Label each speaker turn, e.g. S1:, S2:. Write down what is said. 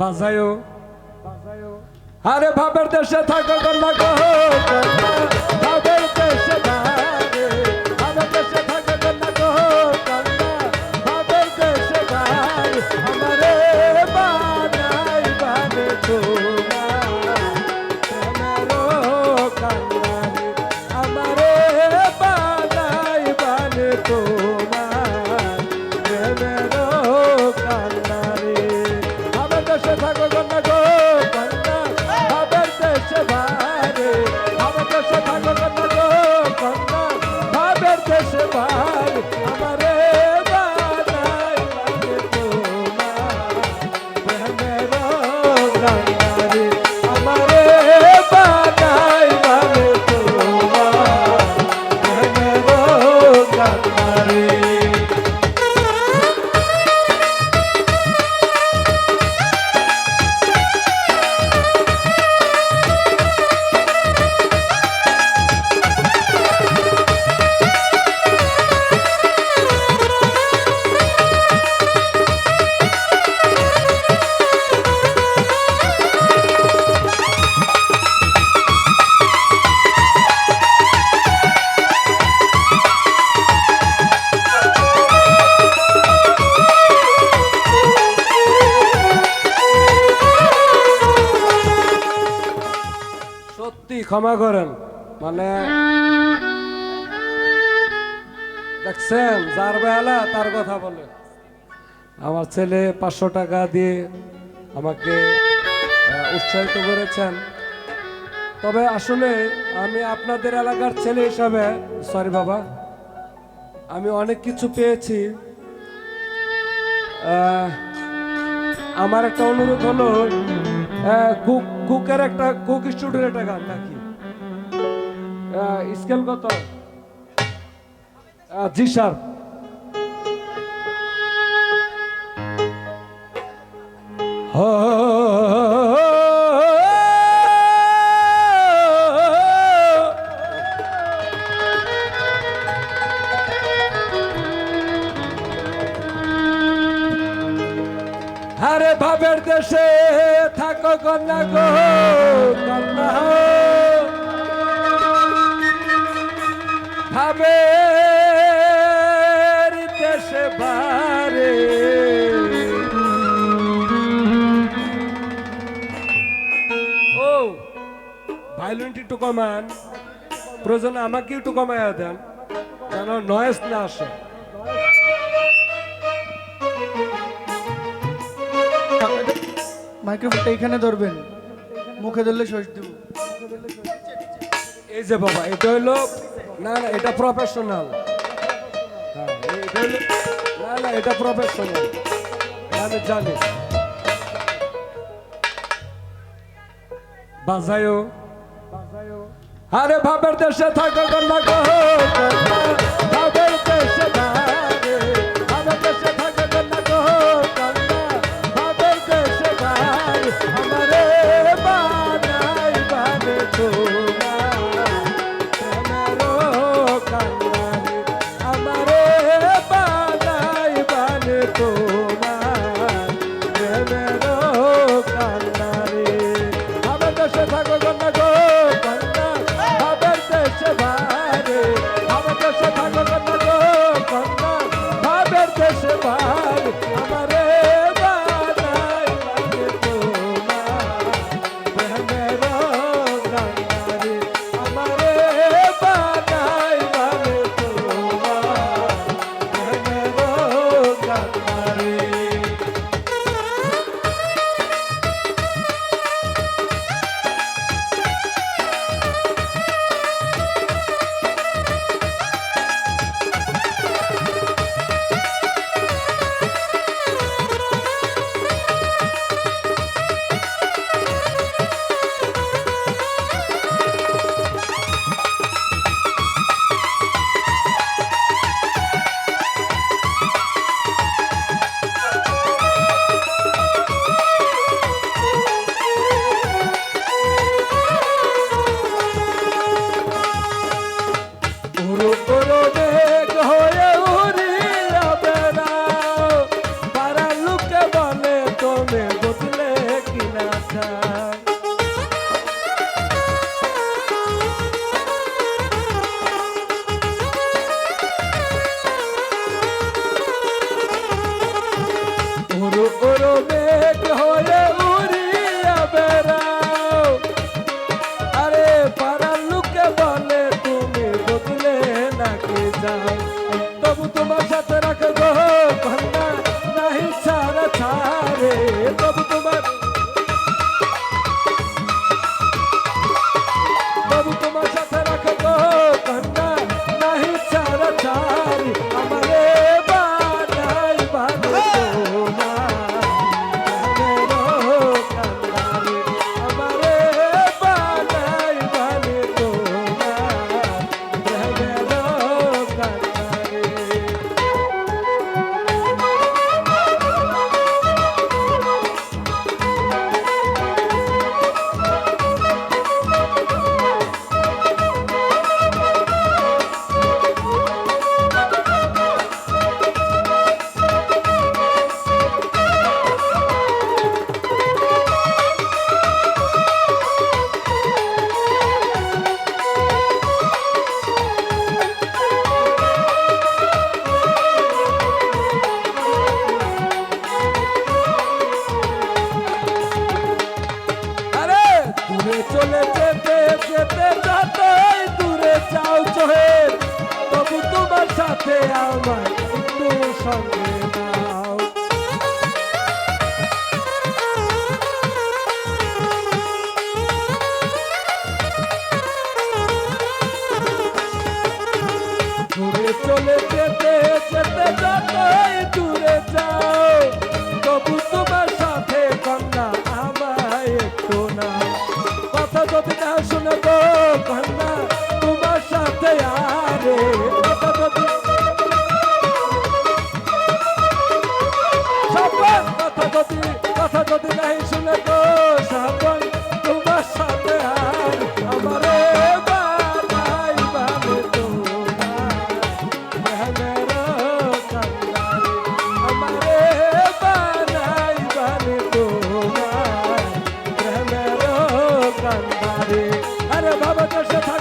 S1: বাজায়ও। আরে ভাবের দেশে থাকো কন্যা কন্যা, ভাবের দেশে সত্যি ক্ষমা করেন। মানে দেখছেন, যার বেলা তার কথা বলে। আমার ছেলে পাঁচশো টাকা দিয়ে আমাকে উৎসাহিত করেছেন। তবে আসলে আমি আপনাদের এলাকার ছেলে হিসাবে সরি বাবা, আমি অনেক কিছু পেয়েছি। আমার একটা অনুরোধ হলো কুক, কুকের একটা, কুক স্টুডিওর একটা গান নাকি? স্কেল কত? জি স্যার। আরে ভাবের দেশে থাকো, কন্যা গো, কন্যা ভাবের দেশে বারে। ও ভাইলেন্ট একটু কমান। প্রয়োজনে আমাকে একটু কমাইয়া দেন যেন নয়েস না আসে।
S2: মাইক্রোফোনটা এখানে ধরবেন। মুখে ধরলে শেষ দিব।
S1: এই যে বাবা, এটা হইল না না, এটা প্রফেশনাল হ্যাঁ না না, এটা প্রফেশনাল আমি জানি। বাজায়ও। আরে ভাবের দেশে থাকো, কন্যা গো। দেশ গুরু ও চলে যেতে যেতে যতই দূরে যাও চোহে তবু তোমার সাথে আমার একটু সঙ্গে চলে কবিতা শুনব আর বাবা দোষ